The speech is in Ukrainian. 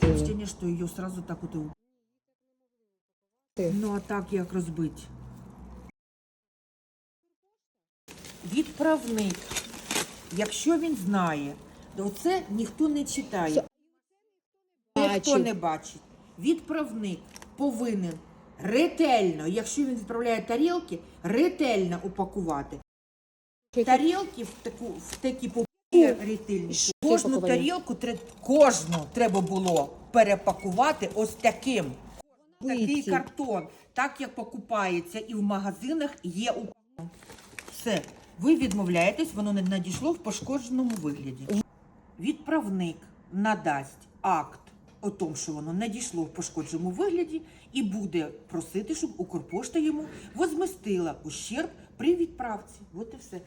Ощущение, что ее сразу так вот и... Ну а так як розбити? Відправник. Якщо він знає, то це ніхто не читає. Ніхто не бачить. Відправник повинен ретельно, якщо він відправляє тарілки, ретельно упакувати. Тарілки в таку в такі папір ретельні. Кожну тарілку тре- кожну треба було перепакувати ось таким. Такий картон, так як покупається і в магазинах є у все. Ви відмовляєтесь, воно не надійшло в пошкодженому вигляді. Відправник надасть акт о тому, що воно надійшло в пошкодженому вигляді, і буде просити, щоб Укрпошта йому возместила ущерб при відправці. От і все.